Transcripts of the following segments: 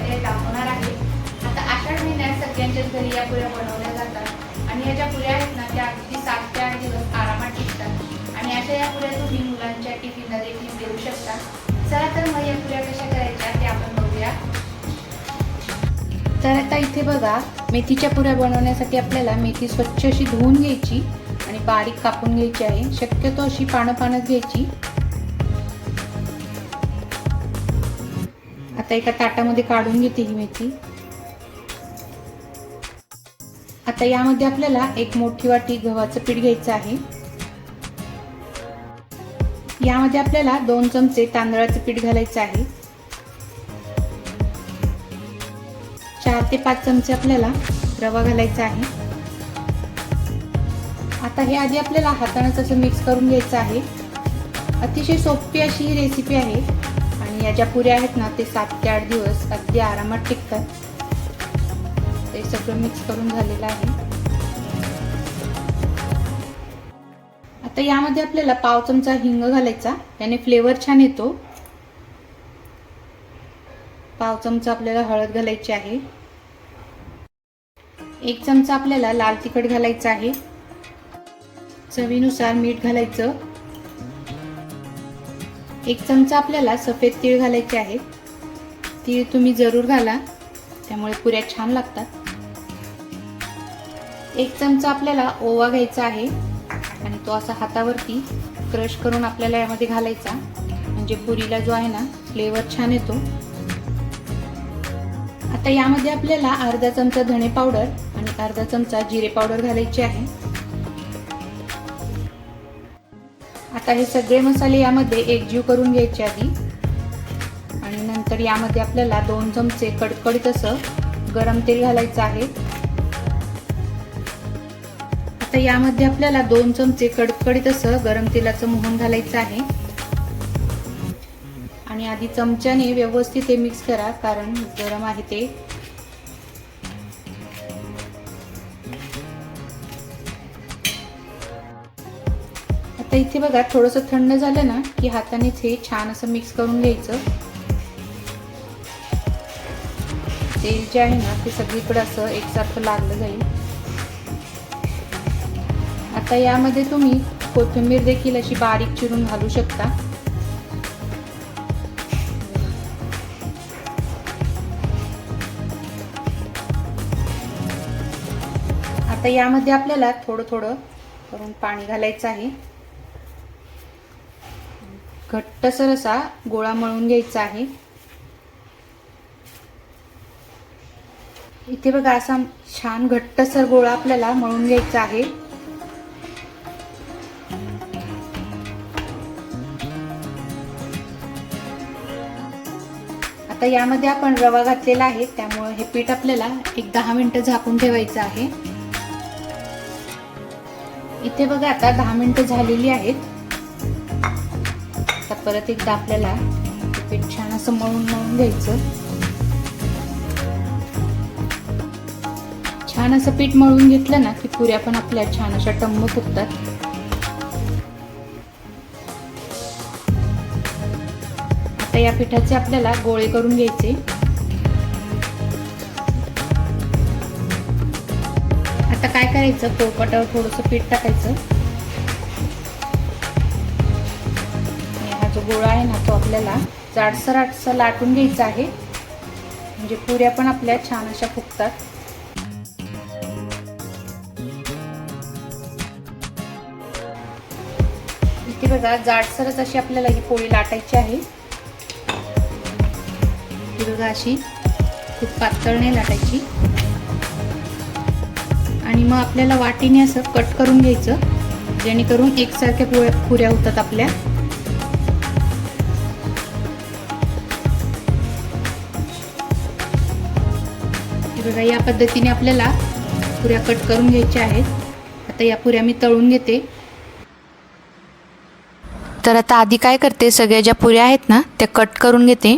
ते दाखवणार आहे. आता आषाढ महिन्यात सगळ्यांच्याच घरी या पुऱ्या बनवल्या जातात. आणि ह्या ज्या पुऱ्या आहेत ना त्या अगदी सातच्या आणि दिवस आरामात टिकतात. आणि अशा या पुऱ्या तुम्ही मुलांच्या टिफिनला देखील देऊ शकता. चला तर मग या पुऱ्या कशा करायच्या ते आपण बघूया. तर आता इथे बघा मेथीच्या पुऱ्या बनवण्यासाठी आपल्याला मेथी स्वच्छ अशी धुवून घ्यायची आणि बारीक कापून घ्यायची आहे. शक्यतो अशी पानं पानच घ्यायची. आता एका ताटामध्ये काढून घेते ही मेथी. आता यामध्ये आपल्याला एक मोठी वाटी गव्हाचं पीठ घ्यायचं आहे. यामध्ये आपल्याला दोन चमचे तांदळाचं पीठ घालायचं आहे. चार ते पाच चमचे आपल्याला रवा घालायचा आहे. आता हे आधी आपल्याला हातानं असं मिक्स करून घ्यायचं आहे. अतिशय सोपी अशी ही रेसिपी आहे. आणि या ज्या पुऱ्या आहेत ना ते सात ते आठ दिवस अगदी आरामात टिकतात. ते सगळं मिक्स करून झालेलं आहे. आता यामध्ये आपल्याला पाव चमचा हिंग घालायचा. याने फ्लेवर छान येतो. पाव चमचा आपल्याला हळद घालायची आहे. एक चमचा आपल्याला लाल तिखट घालायचं आहे. चवीनुसार मीठ घालायचं. एक चमचा आपल्याला सफेद तीळ घालायचे आहे. तीळ तुम्ही जरूर घाला. त्यामुळे पुऱ्या छान लागतात. एक चमचा आपल्याला ओवा घ्यायचा आहे. आणि तो असा हातावरती क्रश करून आपल्याला यामध्ये घालायचा. म्हणजे पुरीला जो आहे ना फ्लेवर छान येतो. आता यामध्ये आपल्याला अर्धा चमचा धणे पावडर आणि अर्धा चमचा जिरे पावडर घालायची आहे. आता हे सगळे मसाले यामध्ये एकजीव करून घ्यायचे आधी. आणि नंतर यामध्ये आपल्याला दोन चमचे कडकडीत असं गरम तेल घालायचं आहे. आता यामध्ये आपल्याला दोन चमचे कडकडीत असं गरम तेलाचं मोहन घालायचं आहे. आणि आधी चमच्याने व्यवस्थित हे मिक्स करा कारण गरम आहे ते. आता इथे बघा थोडंसं थंड झालं ना की हातानेच हे छान असं मिक्स करून घ्यायचं. तेल जे आहे ना ते सगळीकडे असं एकसारखं लागलं जाईल. आता यामध्ये तुम्ही कोथिंबीर देखील अशी बारीक चिरून घालू शकता. आता यामध्ये आपल्याला थोडं थोडं करून पाणी घालायचं आहे. घट्टसर असा गोळा मळून घ्यायचा आहे. इथे बघा असा छान घट्टसर गोळा आपल्याला मळून घ्यायचा आहे. आता यामध्ये आपण रवा घातलेला आहे त्यामुळे हे पीठ आपल्याला एक दहा मिनिटं झाकून ठेवायचं आहे. इथे बघा आता दहा मिनिटं झालेली आहेत. आता परत एकदा आपल्याला पीठ छान असं मळून मळून घ्यायचं. छान असं पीठ मळून घेतलं ना की पुऱ्या पण आपल्या छान अशा टम्म फुगतात आता या पिठाचे आपल्याला गोळे करून घ्यायचे. आता काय करायचं? पोळपाटावर थोडंसं पीठ टाकायचं. गोळा आहे ना तो आपल्याला जाडसर आटसर लाटून घ्यायचा आहे. म्हणजे पुऱ्या पण आपल्या छान अशा फुगतात. इथे बघा जाडसरच अशी आपल्याला ही पोळी लाटायची आहे. ही बघा अशी खूप पातळ नाही लाटायची. आणि मग आपल्याला वाटीने असं कट करून घ्यायचं जेणेकरून एकसारख्या पोळ्या पुऱ्या होतात आपल्या. बघा या पद्धतीने आपल्याला पुऱ्या कट करून घ्यायच्या आहेत. आता या पुऱ्या मी तळून घेते. तर आता आधी काय करते सगळ्या ज्या पुऱ्या आहेत ना त्या कट करून घेते.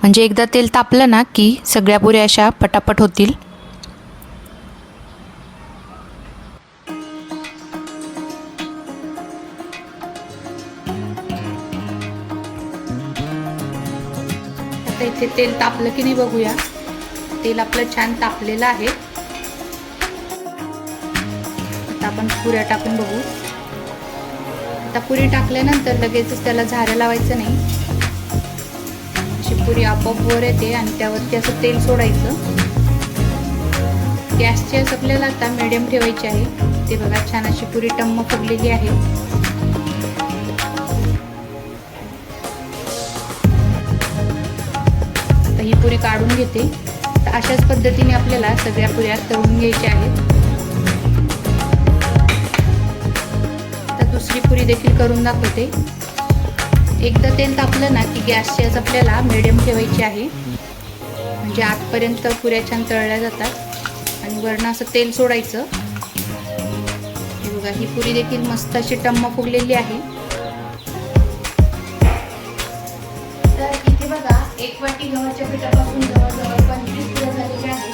म्हणजे एकदा तेल तापलं ना की सगळ्या पुऱ्या अशा पटापट होतील. आता इथे तेल तापलं की नाही बघूया. तेल आपलं छान तापलेलं आहे. आता आपण पुऱ्या टाकून बघू. आता पुरी टाकल्यानंतर लगेचच त्याला झाऱ्या लावायचं नाही. अशी पुरी आपोआप वर येते आणि त्यावरती असं तेल सोडायचं. गॅसची असं आपल्याला आता मिडियम ठेवायची आहे. ते बघा छान अशी पुरी टम्म फुगलेली आहे. आता ही पुरी काढून घेते. तर अशाच पद्धतीने आपल्याला सगळ्या पुऱ्या तळून घ्यायच्या आहेत. तर दुसरी पुरी देखील करून दाखवते. एकदा तेल तापलं ना की गॅसची आज आपल्याला मिडियम ठेवायची आहे. म्हणजे आतपर्यंत पुऱ्या छान तळल्या जातात. आणि वरनं असं तेल सोडायचं. हे बघा ही पुरी देखील मस्त अशी टम्म फुगलेली आहे. एक वाटी गव्हाच्या पिठापासून जवळजवळ पंचवीस किलो झालेल्या आहे.